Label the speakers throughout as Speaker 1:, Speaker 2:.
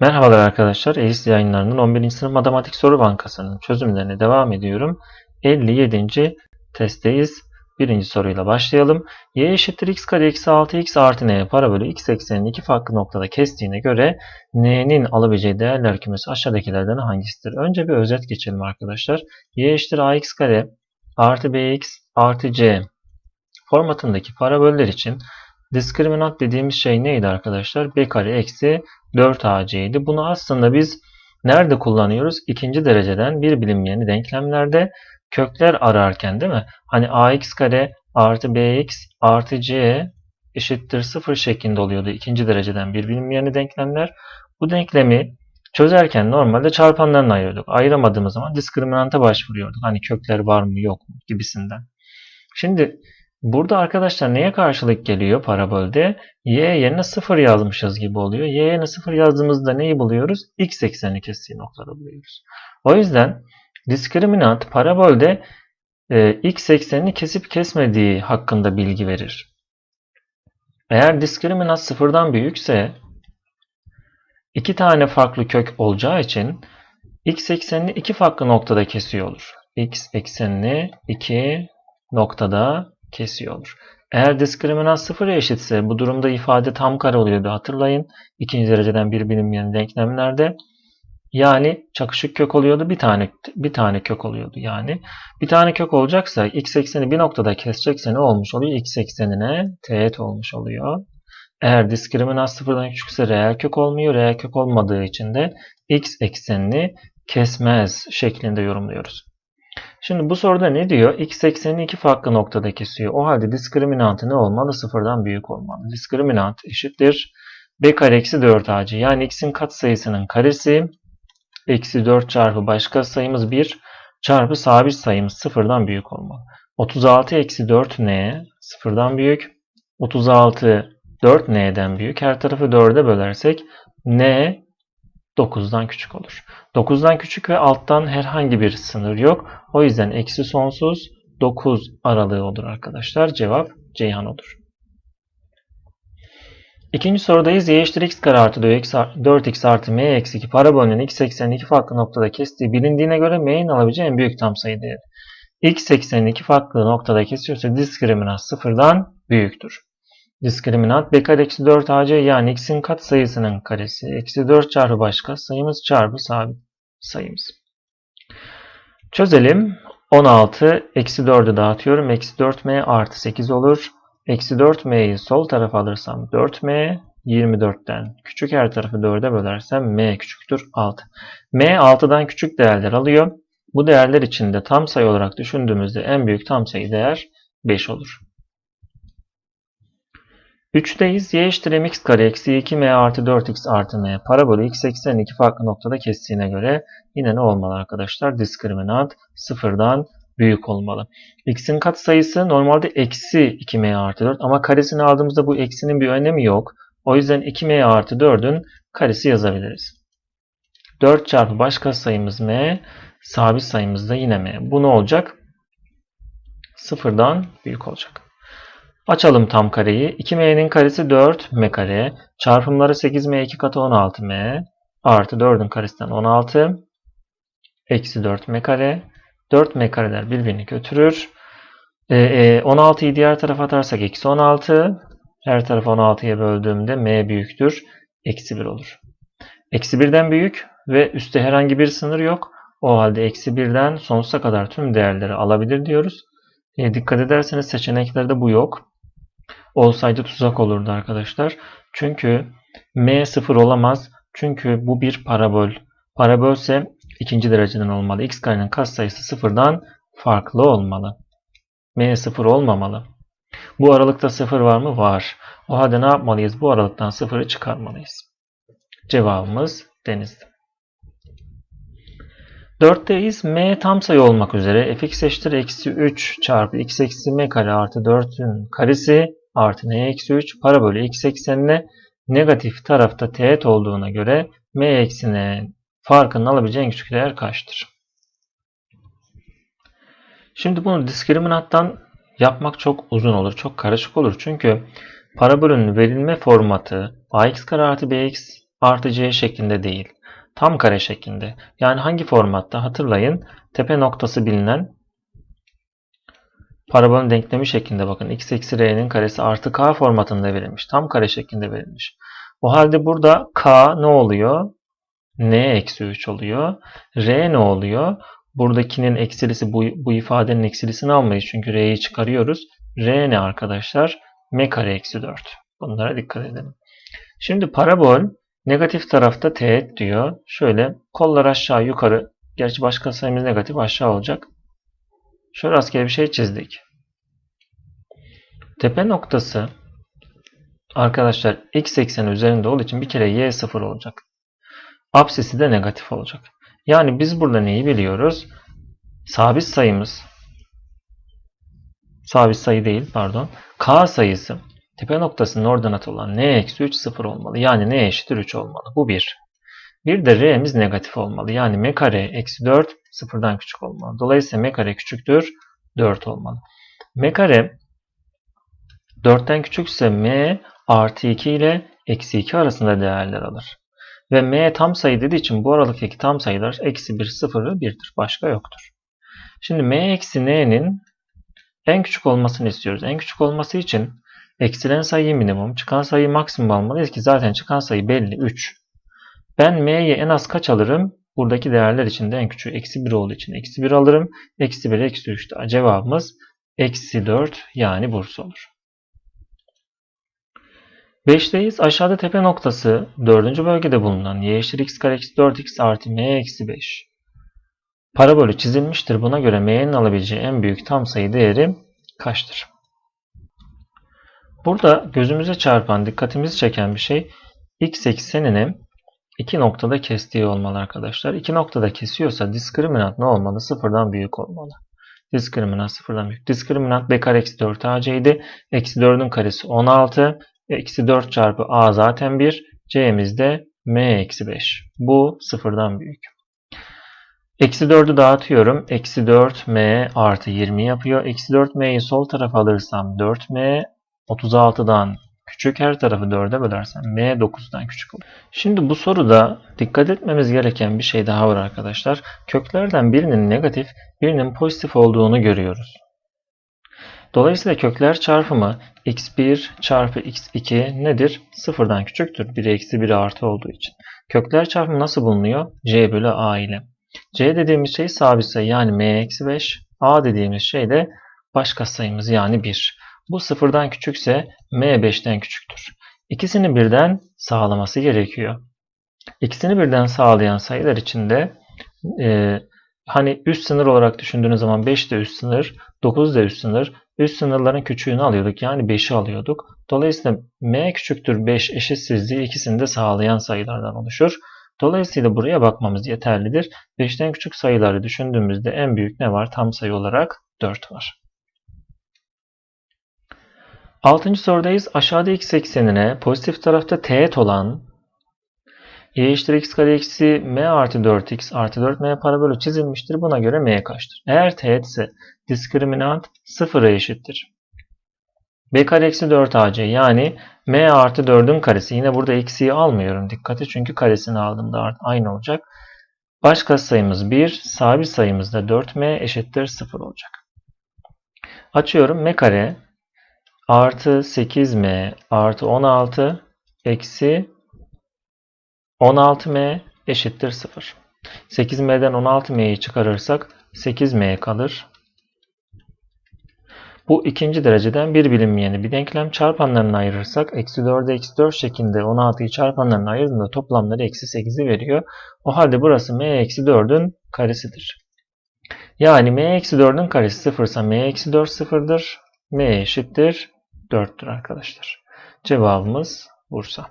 Speaker 1: Merhabalar arkadaşlar. EYS yayınlarının 11. sınıf matematik soru bankasının çözümlerine devam ediyorum. 57. testteyiz. Birinci soruyla başlayalım. y eşittir x kare eksi 6x artı n parabolü x eksenini iki farklı noktada kestiğine göre n'nin alabileceği değerler kümesi aşağıdakilerden hangisidir? Önce bir özet geçelim arkadaşlar. y eşittir ax kare artı bx artı c formatındaki paraboller için diskriminant dediğimiz şey neydi arkadaşlar? b kare eksi 4ac Bunu aslında biz nerede kullanıyoruz? İkinci dereceden bir bilinmeyeni denklemlerde kökler ararken değil mi? Hani ax kare artı bx artı c eşittir 0 şeklinde oluyordu ikinci dereceden bir bilinmeyeni denklemler. Bu denklemi çözerken normalde çarpanlarını ayırıyorduk. Ayıramadığımız zaman diskriminanta başvuruyorduk. Hani kökler var mı yok mu gibisinden. Şimdi Burada arkadaşlar neye karşılık geliyor parabolde? y yerine 0 yazmışız gibi oluyor. y yerine 0 yazdığımızda neyi buluyoruz? x eksenini kestiği noktada buluyoruz. O yüzden diskriminant parabolde e, x eksenini kesip kesmediği hakkında bilgi verir. Eğer diskriminant sıfırdan büyükse iki tane farklı kök olacağı için x eksenini iki farklı noktada kesiyor olur. x eksenini iki noktada kesiyor olur. Eğer diskriminant sıfıra eşitse bu durumda ifade tam kare oluyordu hatırlayın. İkinci dereceden bir bilinmeyen denklemlerde. Yani çakışık kök oluyordu. Bir tane bir tane kök oluyordu yani. Bir tane kök olacaksa x ekseni bir noktada kesecekse ne olmuş oluyor? x eksenine teğet olmuş oluyor. Eğer diskriminant sıfırdan küçükse reel kök olmuyor. Reel kök olmadığı için de x eksenini kesmez şeklinde yorumluyoruz. Şimdi bu soruda ne diyor? X eksenini iki farklı noktada kesiyor. O halde diskriminantı ne olmalı? Sıfırdan büyük olmalı. Diskriminant eşittir. B kare eksi 4 ac. Yani x'in katsayısının karesi eksi 4 çarpı başka sayımız 1 çarpı sabit sayımız sıfırdan büyük olmalı. 36 eksi 4 n sıfırdan büyük. 36 4 n'den büyük. Her tarafı 4'e bölersek n 9'dan küçük olur. 9'dan küçük ve alttan herhangi bir sınır yok. O yüzden eksi sonsuz 9 aralığı olur arkadaşlar. Cevap Ceyhan olur. İkinci sorudayız. y eşittir x kare artı 4x artı m eksi 2 parabolünün x eksenini iki farklı noktada kestiği bilindiğine göre m'nin alabileceği en büyük tam sayı değeri. x eksenini iki farklı noktada kesiyorsa diskriminant sıfırdan büyüktür. Diskriminant b kare eksi 4 ac yani x'in kat sayısının karesi eksi 4 çarpı başka sayımız çarpı sabit sayımız. Çözelim. 16 eksi 4'ü dağıtıyorum. Eksi 4m artı 8 olur. Eksi 4m'yi sol tarafa alırsam 4m 24'ten küçük her tarafı 4'e bölersem m küçüktür 6. m 6'dan küçük değerler alıyor. Bu değerler içinde tam sayı olarak düşündüğümüzde en büyük tam sayı değer 5 olur. 3'teyiz. y eşittir mx kare eksi 2m artı 4x artı m parabolü x eksenini iki farklı noktada kestiğine göre yine ne olmalı arkadaşlar? Diskriminant sıfırdan büyük olmalı. x'in katsayısı normalde eksi 2m artı 4 ama karesini aldığımızda bu eksinin bir önemi yok. O yüzden 2m artı 4'ün karesi yazabiliriz. 4 çarpı başka sayımız m, sabit sayımız da yine m. Bu ne olacak? Sıfırdan büyük olacak. Açalım tam kareyi. 2m'nin karesi 4m kare. Çarpımları 8m 2 katı 16m. Artı 4'ün karesinden 16. Eksi 4m kare. 4m kareler birbirini götürür. E, e, 16'yı diğer tarafa atarsak eksi 16. Her tarafı 16'ya böldüğümde m büyüktür. Eksi 1 olur. Eksi 1'den büyük ve üstte herhangi bir sınır yok. O halde eksi 1'den sonsuza kadar tüm değerleri alabilir diyoruz. E, dikkat ederseniz seçeneklerde bu yok olsaydı tuzak olurdu arkadaşlar. Çünkü m sıfır olamaz. Çünkü bu bir parabol. Parabol ise ikinci dereceden olmalı. x karenin katsayısı sıfırdan farklı olmalı. m sıfır olmamalı. Bu aralıkta sıfır var mı? Var. O halde ne yapmalıyız? Bu aralıktan sıfırı çıkarmalıyız. Cevabımız denizdi. 4'teyiz. m tam sayı olmak üzere fx eşittir eksi 3 çarpı x eksi m kare artı 4'ün karesi artı n eksi 3 parabolü x eksenine negatif tarafta teğet olduğuna göre m eksine farkının alabileceği en küçük değer kaçtır? Şimdi bunu diskriminanttan yapmak çok uzun olur, çok karışık olur. Çünkü parabolün verilme formatı ax kare artı bx artı c şeklinde değil. Tam kare şeklinde. Yani hangi formatta? Hatırlayın. Tepe noktası bilinen parabolün denklemi şeklinde bakın. x eksi r'nin karesi artı k formatında verilmiş. Tam kare şeklinde verilmiş. O halde burada k ne oluyor? n eksi 3 oluyor. r ne oluyor? Buradakinin eksilisi bu, bu ifadenin eksilisini almayız. Çünkü r'yi çıkarıyoruz. r ne arkadaşlar? m kare eksi 4. Bunlara dikkat edelim. Şimdi parabol negatif tarafta teğet diyor. Şöyle kollar aşağı yukarı. Gerçi başka sayımız negatif aşağı olacak. Şöyle rastgele bir şey çizdik. Tepe noktası arkadaşlar x ekseni üzerinde olduğu için bir kere y sıfır olacak. Apsisi de negatif olacak. Yani biz burada neyi biliyoruz? Sabit sayımız sabit sayı değil pardon. K sayısı tepe noktasının ordinatı olan n eksi 3 sıfır olmalı. Yani n eşittir 3 olmalı. Bu 1. Bir de r'miz negatif olmalı. Yani m kare eksi 4 sıfırdan küçük olmalı. Dolayısıyla m kare küçüktür 4 olmalı. m kare 4'ten küçükse m artı 2 ile eksi 2 arasında değerler alır. Ve m tam sayı dediği için bu aralıktaki tam sayılar eksi 1, 0 ve 1'dir. Başka yoktur. Şimdi m eksi n'nin en küçük olmasını istiyoruz. En küçük olması için eksilen sayı minimum, çıkan sayı maksimum almalıyız ki zaten çıkan sayı belli 3. Ben m'ye en az kaç alırım? Buradaki değerler içinde en küçüğü eksi 1 olduğu için eksi 1 alırım. Eksi 1, eksi 3 de cevabımız eksi 4 yani Bursa olur. 5'teyiz. Aşağıda tepe noktası 4. bölgede bulunan y eşittir x kare eksi 4x artı m eksi 5. Parabolü çizilmiştir. Buna göre m'nin alabileceği en büyük tam sayı değeri kaçtır? Burada gözümüze çarpan, dikkatimizi çeken bir şey x eksenini iki noktada kestiği olmalı arkadaşlar. İki noktada kesiyorsa diskriminant ne olmalı? Sıfırdan büyük olmalı. Diskriminant sıfırdan büyük. Diskriminant b kare eksi 4 ac idi. Eksi 4'ün karesi 16. Eksi 4 çarpı a zaten 1. c'miz de m eksi 5. Bu sıfırdan büyük. Eksi 4'ü dağıtıyorum. Eksi 4m artı 20 yapıyor. Eksi 4m'yi sol tarafa alırsam 4m 36'dan küçük her tarafı 4'e bölersem m 9'dan küçük olur. Şimdi bu soruda dikkat etmemiz gereken bir şey daha var arkadaşlar. Köklerden birinin negatif, birinin pozitif olduğunu görüyoruz. Dolayısıyla kökler çarpımı x1 çarpı x2 nedir? Sıfırdan küçüktür. 1 eksi 1 artı olduğu için. Kökler çarpımı nasıl bulunuyor? c bölü a ile. c dediğimiz şey sabit sayı yani m eksi 5. a dediğimiz şey de başka sayımız yani 1. Bu sıfırdan küçükse m 5'ten küçüktür. İkisini birden sağlaması gerekiyor. İkisini birden sağlayan sayılar içinde e, hani üst sınır olarak düşündüğünüz zaman 5 de üst sınır, 9 da üst sınır. Üst sınırların küçüğünü alıyorduk yani 5'i alıyorduk. Dolayısıyla m küçüktür 5 eşitsizliği ikisini de sağlayan sayılardan oluşur. Dolayısıyla buraya bakmamız yeterlidir. 5'ten küçük sayıları düşündüğümüzde en büyük ne var? Tam sayı olarak 4 var. Altıncı sorudayız. Aşağıda x eksenine pozitif tarafta teğet olan y eşittir x kare eksi m artı 4x artı 4m parabolü çizilmiştir. Buna göre m kaçtır? Eğer teğetse diskriminant 0'a eşittir. b kare eksi 4ac yani m artı 4'ün karesi. Yine burada eksiği almıyorum. Dikkate çünkü karesini aldığımda aynı olacak. Başka sayımız 1, sabit sayımız da 4m eşittir 0 olacak. Açıyorum m kare artı 8m artı 16 eksi 16m eşittir 0. 8m'den 16m'yi çıkarırsak 8m kalır. Bu ikinci dereceden bir bilinmeyeni bir denklem çarpanlarını ayırırsak eksi 4'e eksi 4 şeklinde 16'yı çarpanlarına ayırdığında toplamları eksi 8'i veriyor. O halde burası m eksi 4'ün karesidir. Yani m eksi 4'ün karesi 0 ise m eksi 4 sıfırdır. m eşittir 4'tür arkadaşlar. Cevabımız Bursa.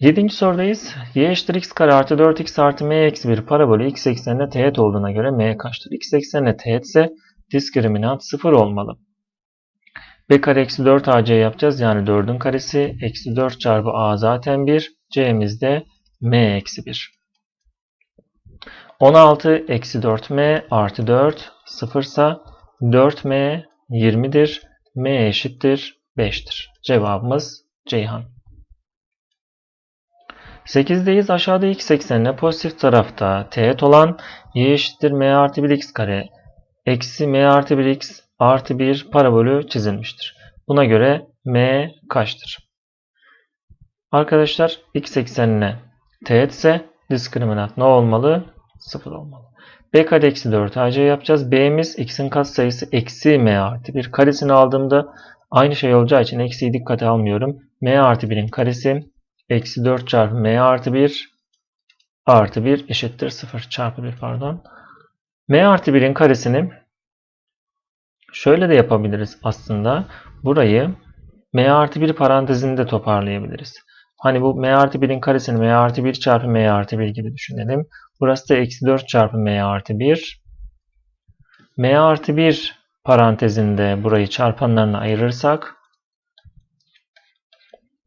Speaker 1: Yedinci sorudayız. y eşittir x kare artı 4x artı m eksi 1 parabolü x eksenine teğet olduğuna göre m kaçtır? x eksenine teğetse diskriminant 0 olmalı. b kare eksi 4 ac yapacağız. Yani 4'ün karesi eksi 4 çarpı a zaten 1. c'miz de m eksi 1. 16 eksi 4m artı 4 0 ise 4m 20'dir. m eşittir 5'tir. Cevabımız Ceyhan. 8'deyiz. Aşağıda x eksenine pozitif tarafta teğet olan y eşittir m artı 1 x kare eksi m artı 1 x artı 1 parabolü çizilmiştir. Buna göre m kaçtır? Arkadaşlar x eksenine teğet ise diskriminant ne olmalı? 0 olmalı. B kare eksi 4 ac yapacağız. b'miz x'in katsayısı eksi m artı 1 karesini aldığımda aynı şey olacağı için eksiyi dikkate almıyorum. m artı 1'in karesi eksi 4 çarpı m artı 1 artı 1 eşittir 0 çarpı 1 pardon. m artı 1'in karesini şöyle de yapabiliriz aslında. Burayı m artı 1 parantezinde toparlayabiliriz. Hani bu m artı 1'in karesini m artı 1 çarpı m artı 1 gibi düşünelim. Burası da eksi 4 çarpı m artı 1. m artı 1 parantezinde burayı çarpanlarına ayırırsak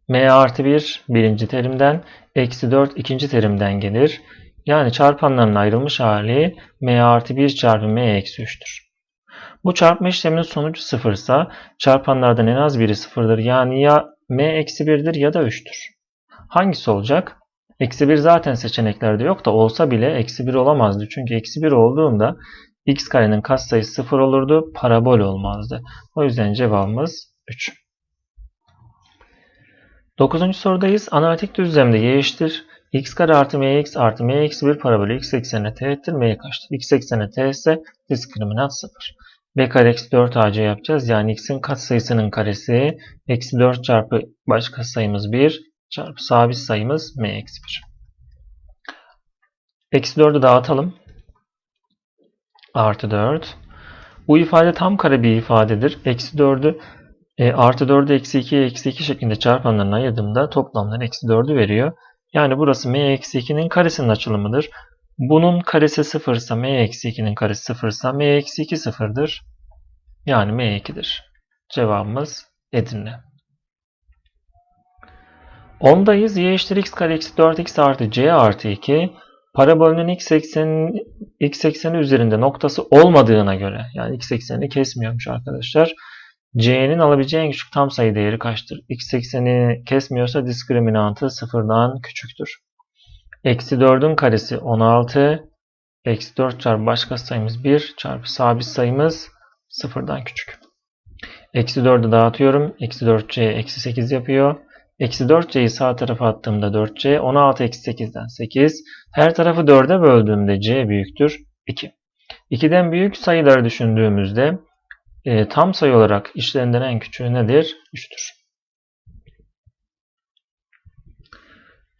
Speaker 1: m artı 1 birinci terimden eksi 4 ikinci terimden gelir. Yani çarpanların ayrılmış hali m artı 1 çarpı m eksi 3'tür. Bu çarpma işleminin sonucu 0 ise çarpanlardan en az biri 0'dır. Yani ya m eksi 1'dir ya da 3'tür. Hangisi olacak? Eksi 1 zaten seçeneklerde yok da olsa bile eksi 1 olamazdı. Çünkü eksi 1 olduğunda x karenin katsayısı 0 olurdu. Parabol olmazdı. O yüzden cevabımız 3. 9. sorudayız. Analitik düzlemde y eşittir. x kare artı mx artı m eksi 1 parabolü x eksenine teğettir. m kaçtır? x eksenine teğet ise diskriminant 0. b kare eksi 4 ac yapacağız. Yani x'in katsayısının karesi eksi 4 çarpı başka sayımız 1 çarpı sabit sayımız m eksi 1. Eksi 4'ü dağıtalım. Artı 4. Bu ifade tam kare bir ifadedir. Eksi 4'ü e, artı 4'ü eksi 2'ye eksi 2 şeklinde çarpanlarına ayırdığımda toplamları eksi 4'ü veriyor. Yani burası m eksi 2'nin karesinin açılımıdır. Bunun karesi 0 ise m eksi 2'nin karesi 0 ise m eksi 2 sıfırdır. Yani m 2'dir. Cevabımız Edirne. 10'dayız. y eşittir x kare eksi 4x artı c artı 2 parabolünün x ekseni, x ekseni üzerinde noktası olmadığına göre yani x eksenini kesmiyormuş arkadaşlar. c'nin alabileceği en küçük tam sayı değeri kaçtır? x ekseni kesmiyorsa diskriminantı sıfırdan küçüktür. Eksi 4'ün karesi 16. Eksi 4 çarpı başka sayımız 1 çarpı sabit sayımız sıfırdan küçük. Eksi 4'ü dağıtıyorum. Eksi 4c eksi 8 yapıyor. Eksi 4c'yi sağ tarafa attığımda 4c. 16 eksi 8'den 8. Her tarafı 4'e böldüğümde c büyüktür 2. 2'den büyük sayıları düşündüğümüzde e, tam sayı olarak işlerinden en küçüğü nedir? 3'tür.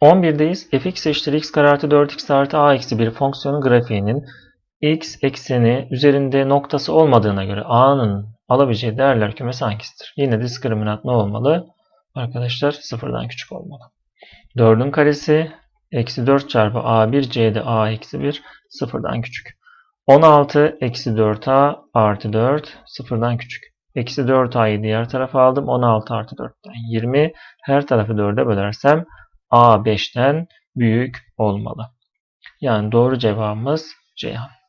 Speaker 1: 11'deyiz. fx eşittir x kare artı 4x artı a eksi 1 fonksiyonun grafiğinin x ekseni üzerinde noktası olmadığına göre a'nın alabileceği değerler kümesi hangisidir? Yine diskriminant ne olmalı? Arkadaşlar sıfırdan küçük olmalı. 4'ün karesi eksi 4 çarpı a1 c'de a eksi 1 sıfırdan küçük. 16 eksi 4a artı 4 sıfırdan küçük. Eksi 4a'yı diğer tarafa aldım. 16 artı 4'ten 20. Her tarafı 4'e bölersem a 5'ten büyük olmalı. Yani doğru cevabımız Ceyhan.